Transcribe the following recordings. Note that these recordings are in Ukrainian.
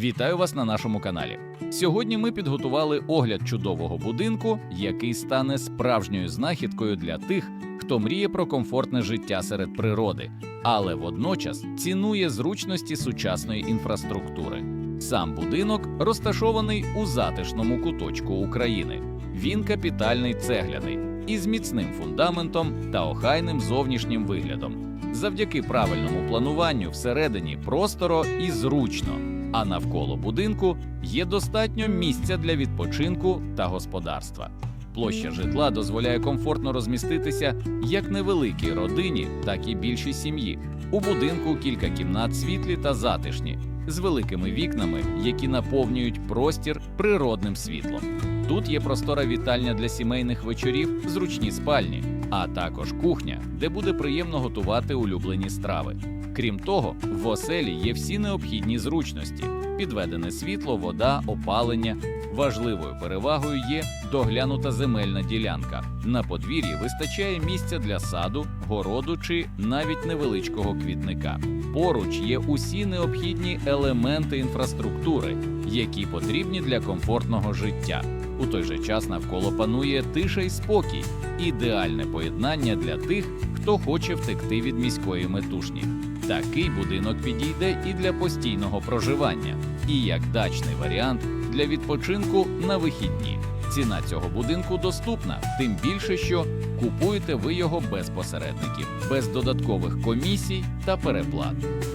Вітаю вас на нашому каналі. Сьогодні ми підготували огляд чудового будинку, який стане справжньою знахідкою для тих, хто мріє про комфортне життя серед природи, але водночас цінує зручності сучасної інфраструктури. Сам будинок розташований у затишному куточку України. Він капітальний цегляний із міцним фундаментом та охайним зовнішнім виглядом. Завдяки правильному плануванню всередині просторо і зручно, а навколо будинку є достатньо місця для відпочинку та господарства. Площа житла дозволяє комфортно розміститися як невеликій родині, так і більшій сім'ї. У будинку кілька кімнат світлі та затишні, з великими вікнами, які наповнюють простір природним світлом. Тут є простора вітальня для сімейних вечорів, зручні спальні, а також кухня, де буде приємно готувати улюблені страви. Крім того, в оселі є всі необхідні зручності: підведене світло, вода, опалення. Важливою перевагою є доглянута земельна ділянка. На подвір'ї вистачає місця для саду, городу чи навіть невеличкого квітника. Поруч є усі необхідні елементи інфраструктури, які потрібні для комфортного життя. У той же час навколо панує тиша й спокій, ідеальне поєднання для тих, хто хоче втекти від міської метушні. Такий будинок підійде і для постійного проживання, і як дачний варіант для відпочинку на вихідні. Ціна цього будинку доступна, тим більше, що купуєте ви його без посередників, без додаткових комісій та переплат.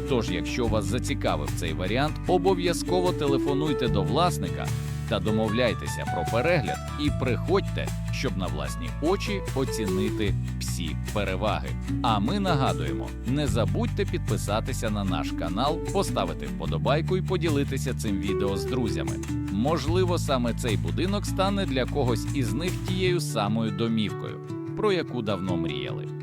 Тож, якщо вас зацікавив цей варіант, обов'язково телефонуйте до власника та домовляйтеся про перегляд і приходьте, щоб на власні очі оцінити всі переваги. А ми нагадуємо: не забудьте підписатися на наш канал, поставити вподобайку і поділитися цим відео з друзями. Можливо, саме цей будинок стане для когось із них тією самою домівкою, про яку давно мріяли.